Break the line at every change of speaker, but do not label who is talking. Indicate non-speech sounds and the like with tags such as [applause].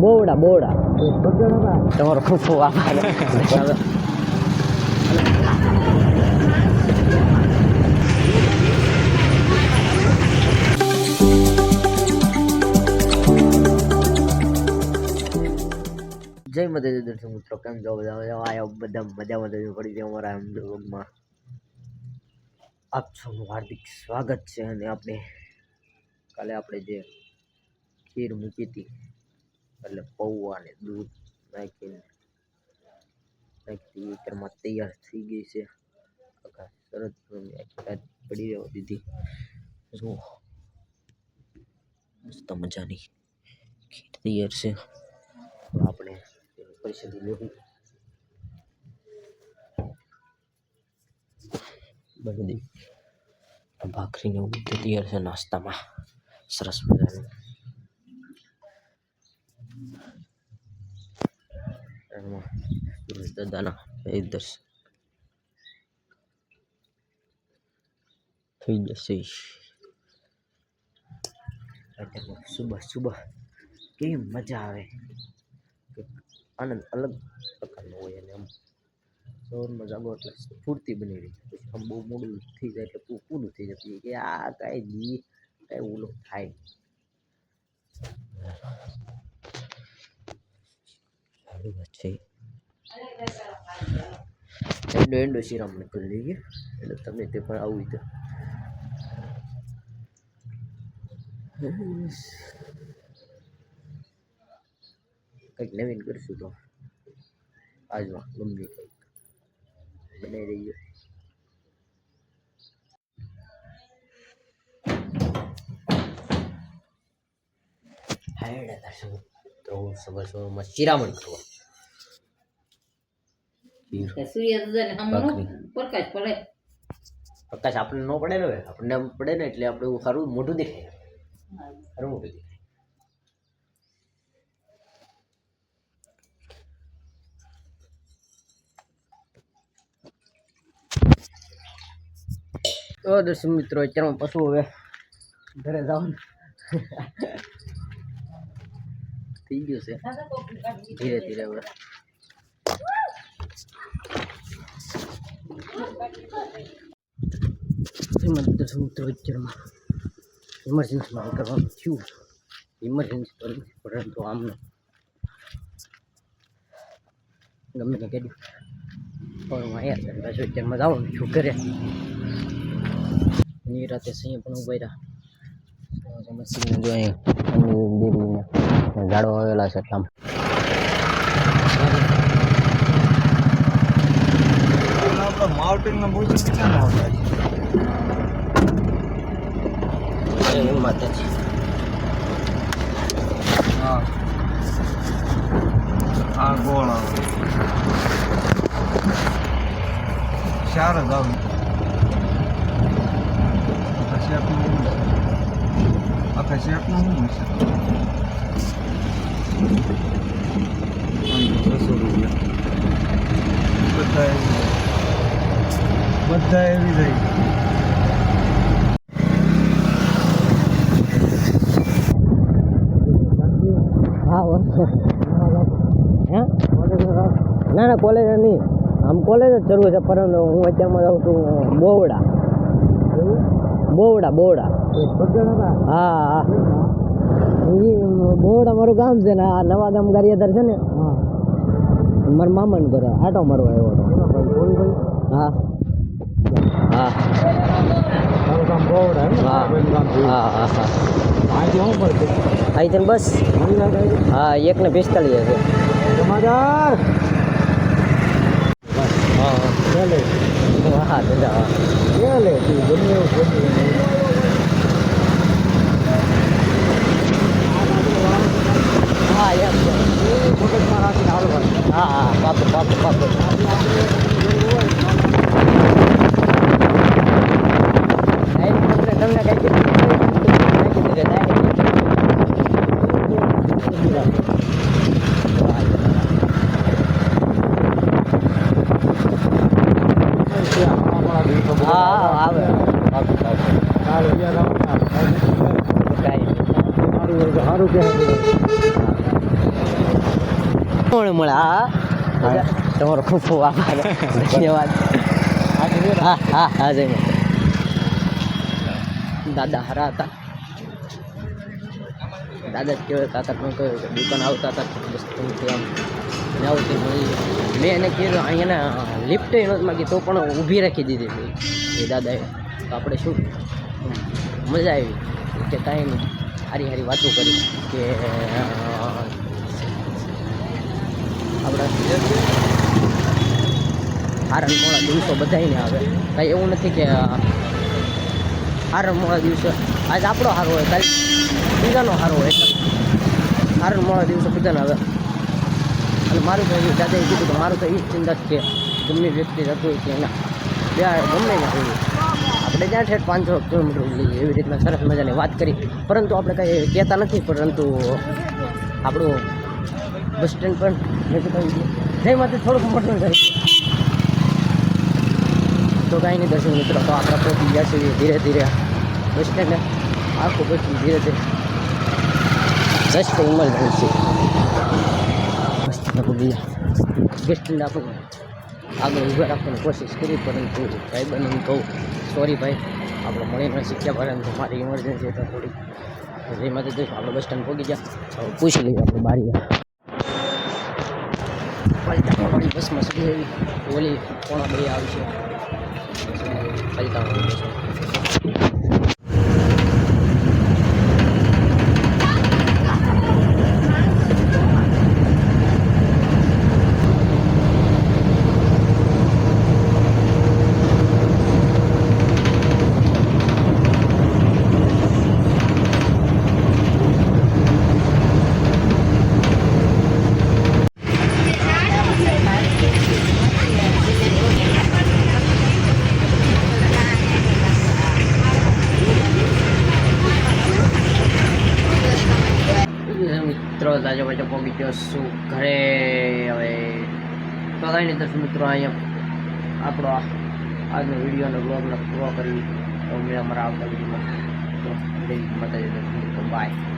બોવડા બોવડા તમારો ખૂબ ખૂબ આભાર જય માતાજી, દર્શક મિત્રો, કેમ છો બધા? આયા બધા મજામાં જજો પડી છે અમારા અમદાવાદમાં આપ સૌનું હાર્દિક સ્વાગત છે અને આપણે કાલે આપણે જે ખીર મૂકી હતી એટલે પૌવા ને દૂધ નાખીને નાખી ઘરમાં તૈયાર થઈ ગઈ છે આખા સરસ મજાની આખી રાત પડી રહેવા દીધી જુઓ મસ્ત મજાની ખીર તૈયાર છે તો આપણે એની પરિસ્થિતિ લેવી બધી ભાખરીને એવું બધું તૈયાર છે નાસ્તામાં સરસ મજાનું એમાં સુરેશ દાદાના એ દર્શન થઈ જશે અત્યારમાં સુબહ સુબહ કેવી મજા આવે આનંદ અલગ પ્રકારનો હોય અને આમ સવારમાં જાગો એટલે સ્ફૂર્તિ બની રહી પછી આમ બહુ મોડું થઈ જાય એટલે પૂ- પૂરું થઈ જતું કે આ કાંઈ દી કાંઈ ઓલું થાય સારી વાત છે એન્ડો એન્ડો શિરામણ કરી લઈએ એટલે તમે તે પણ આવું તો કંઈક નવીન કરીશું તો આજમાં ગમતી કંઈક બનાવી રહીએ હાયડા દર્શન તો સવાર સવારમાં શિરામણ કરવા
પ્રકાશ પડે.
પ્રકાશ આપણને ન પડે ને આપણને પડે ને એટલે આપણે સારું મોટું દેખાય. સારું મોટું દેખાય. તો દર્શક મિત્રો અત્યારમાં પશુ હવે ઘરે જવાનું [laughs] થઈ ગયું છે. ધીરે ધીરે હવે. એમાં દર્શક મિત્રો અત્યારમાં ઇમરજન્સીમાં કરવાનું થયું ઇમરજન્સી નથી પરંતુ આમને ગમે તે કર્યું હવે હું અહીંયા છે પાછું અત્યારમાં જવાનું છું કરે ની રાતે સહી પણ ઊભા રહ્યા ઝાડો આવેલા છે એટલામાં
માઉન્ટેન ના બહુ કેટલા ના આવતા
જય માતાજી.
આ ગોળ આવે. ચાર જ આવે. આખા શેકનું શું છે. આખા શેકનું શું છે. બસો રૂપિયા. બધા એવી બધા
હા? ના ના કોલેજ નહીં. આમ કોલેજ જ જરૂર છે પરંતુ હું અત્યારમાં જાઉં છું બોવડા. બોવડા બોવડા. હા હા. બોવડા મારું ગામ છે ને આ નવા ગામ ગારિયાદર છે ને મારા મામાનું ઘરે આટો મારવા આવ્યો હતો. હા. હા. હા હા હા. હા અહીં બસ હા એક ને પિસ્તાલીસ હશે હા. હા હા. દાદા હા હા. એમ છે. હા હા. પાકું પાકું પાકું સાહેબ, તમને તમને કઈ કીધું કઈ કીધું કે હા હા આવે પાકું પાકું સારું કે મળે મળે. તમારો ખૂબ ખૂબ આભાર. ધન્યવાદ. હા હા હા જય દાદા હારા હતા. દાદા કહેવાય કાકા પણ કહ્યું કે દુકાન આવતા હતા આમ ને મળી મેં એને કીધું અહીંયા લિફ્ટ નહોતી માગી તો પણ ઊભી રાખી દીધી. હતી એ દાદાએ તો આપણે શું? મજા આવી. કે કાંઈ નહીં. સારી સારી વાતો કરી કે, આપણા હારણ મોડા દિવસો બધાયને આવે. કાંઈ એવું નથી કે હારણ મોડા દિવસે, આજ આપણો સારો હોય, કાલે બીજાનો સારો હોય. હારણ મોડા દિવસે બધાને આવે. અને મારું તો દાદાએ કીધું કે મારું તો એ જ ચિંતા છે ગમે વ્યક્તિ હોય કે એના ગમે ને હોય. આપણે ત્યાં ઠેઠ પાંચસો કિલોમીટર લઈએ એવી રીતના સરસ મજાની વાત કરી. પરંતુ આપણે કંઈ કહેતા નથી, પરંતુ આપણું બસ સ્ટેન્ડ પણ નજીક આવી ગયું. જય માતા થોડુંક મોટું કરી તો કાંઈ નહીં દર્શક મિત્રો, તો આપણે પહોંચી ગયા છીએ ધીરે ધીરે બસ સ્ટેન્ડ આખું બસ ધીરે ધીરે જસ્ટ ઇમરજન્સી બસ સ્ટેન્ડ પહોંચી ગયા બસ સ્ટેન્ડ આપણે આગળ ઊભા રાખવાની કોશિશ કરી, પરંતુ ભાઈ બની કહું. સોરી ભાઈ. આપણે મળી પણ શીખ્યા પરંતુ મારી ઇમરજન્સી તો થોડી જેમાં તો આપણે બસ સ્ટેન્ડ પહોંચી ગયા. પૂછી લઈએ આપણે બારી પલટાવાળી બસમાં સુધી એવી ઓલી કોણા બે આવશે પલટાવાળી બસ મિત્રો તાજો બાજો પહોંચી ગયો શું ઘરે? હવે તો કાંઈ નહીં દર્શક મિત્રો અહીંયા આપણો આજનો વિડીયોનો બ્લોગને પૂરો કરી. તો મેં અમારા આવતા વિડીયોમાં માતાજી બાય